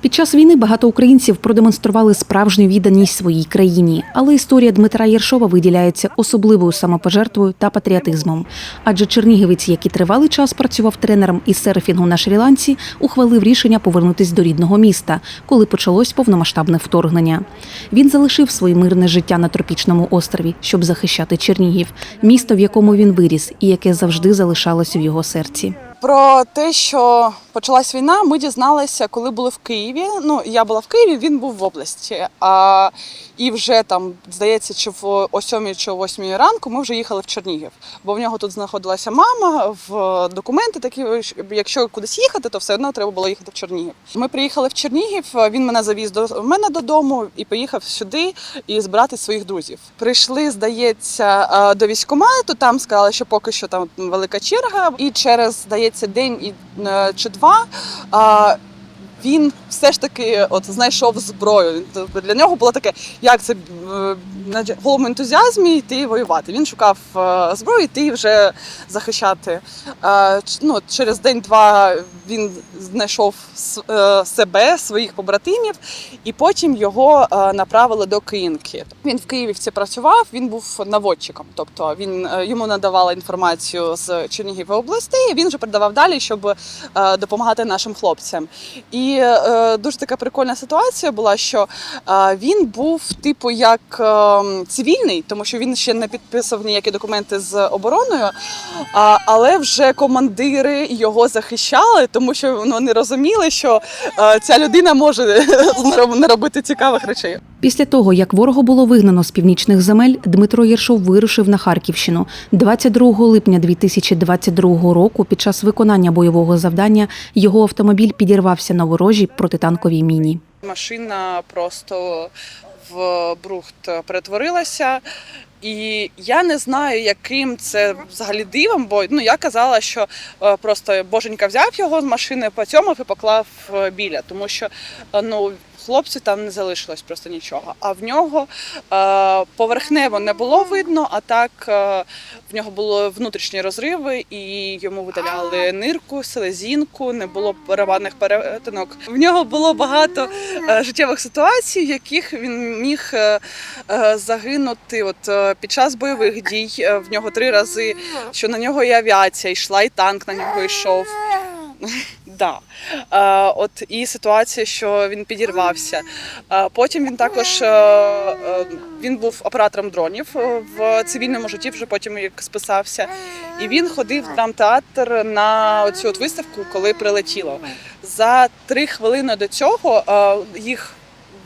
Під час війни багато українців продемонстрували справжню відданість своїй країні, але історія Дмитра Єршова виділяється особливою самопожертвою та патріотизмом. Адже чернігівець, який тривалий час працював тренером із серфінгу на Шрі-Ланці, ухвалив рішення повернутись до рідного міста, коли почалось повномасштабне вторгнення. Він залишив своє мирне життя на тропічному острові, щоб захищати Чернігів, місто, в якому він виріс, і яке завжди залишалось у його серці. Про те, що почалась війна, ми дізналися, коли були в Києві. Ну, я була в Києві, він був в області. А, і вже там, здається, чи в о 7 чи о 8 ранку ми вже їхали в Чернігів. Бо в нього тут знаходилася мама, в документи такі, що якщо кудись їхати, то все одно треба було їхати в Чернігів. Ми приїхали в Чернігів, він мене завіз до мене додому і поїхав сюди і збирати своїх друзів. Прийшли, здається, е, до військкомату, там сказали, що поки що там велика черга, і через, здається, день і е, чи два. Він все ж таки от знайшов зброю. Тобто для нього було таке, як це е, на голому ентузіазмі йти воювати. Він шукав е, зброю, йти вже захищати. Ну, через день-два він знайшов е, себе, своїх побратимів, і потім його е, направили до Київки. Він в Київці працював, він був наводчиком, тобто він е, йому надавали інформацію з Чернігівської області, і він вже передавав далі, щоб допомагати нашим хлопцям. І дуже така прикольна ситуація була, що він був типу як цивільний, тому що він ще не підписував ніякі документи з обороною, але вже командири його захищали, тому що вони розуміли, що е, ця людина може наробити цікавих речей. Після того, як ворога було вигнано з північних земель, Дмитро Єршов вирушив на Харківщину. 22 липня 2022 року, під час виконання бойового завдання, його автомобіль підірвався на ворожій протитанковій міні. Машина просто в брухт перетворилася. І я не знаю, яким це взагалі дивом, бо ну я казала, що е, просто боженька взяв його з машини, поцьомав і поклав е, біля, тому що е, ну хлопців там не залишилось просто нічого. А в нього е, поверхнево не було видно, а так е, в нього були внутрішні розриви, і йому видаляли нирку, селезінку, не було барабанних перетинок. В нього було багато е, життєвих ситуацій, в яких він міг загинути. От під час бойових дій в нього три рази, що на нього і авіація йшла, і танк на нього йшов. Да. Е, от і ситуація, що він підірвався. Е, потім він також е, е, він був оператором дронів е, в цивільному житті, вже потім як списався. І він ходив в драмтеатр на цю от виставку, коли прилетіло. За три хвилини до цього е, їх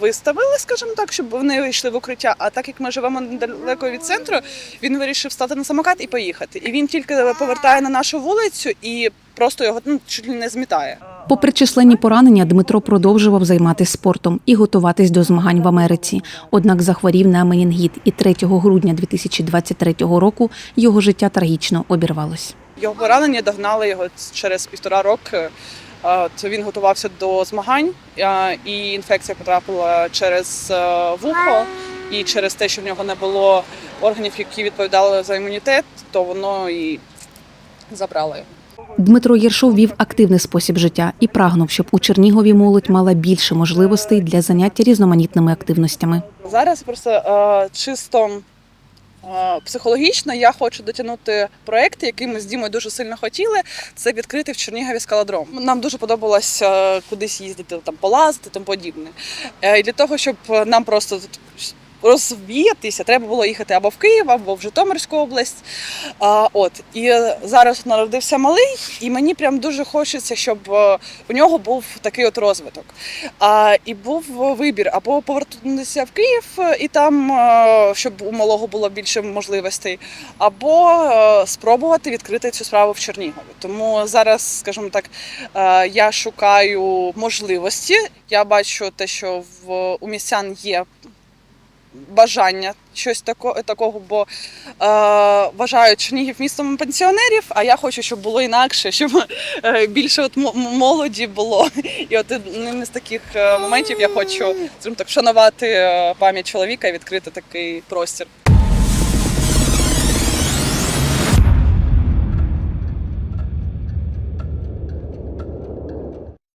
виставили, скажімо так, щоб вони йшли в укриття. А так як ми живемо недалеко від центру, він вирішив стати на самокат і поїхати. І він тільки повертає на нашу вулицю і просто його ну, чуть не змітає. Попри численні поранення, Дмитро продовжував займатися спортом і готуватись до змагань в Америці. Однак захворів на менінгіт, і 3 грудня 2023 року його життя трагічно обірвалось. Його поранення догнали його через півтора роки. То він готувався до змагань, і інфекція потрапила через е, вухо, і через те, що в нього не було органів, які відповідали за імунітет, то воно і забрало його. Дмитро Єршов вів активний спосіб життя і прагнув, щоб у Чернігові молодь мала більше можливостей для заняття різноманітними активностями. Зараз просто е, чисто е, психологічно я хочу дотягнути проекти, які ми з Дімою дуже сильно хотіли. Це відкрити в Чернігові скалодром. Нам дуже подобалось е, кудись їздити, там полазити, тому подібне. Е, для того, щоб нам просто розвіятися, треба було їхати або в Київ, або в Житомирську область. А, от і зараз народився малий, і мені прям дуже хочеться, щоб е, у нього був такий от розвиток. А, і був вибір або повернутися в Київ е, і там, е, щоб у малого було більше можливостей, або спробувати відкрити цю справу в Чернігові. Тому зараз, скажімо так, я шукаю можливості. Я бачу те, що в у містян є бажання щось тако, такого, бо е, вважають Чернігів містом пенсіонерів, а я хочу, щоб було інакше, щоб е, більше от мо- молоді було. І от одним з таких е, моментів я хочу так, вшанувати е, пам'ять чоловіка і відкрити такий простір.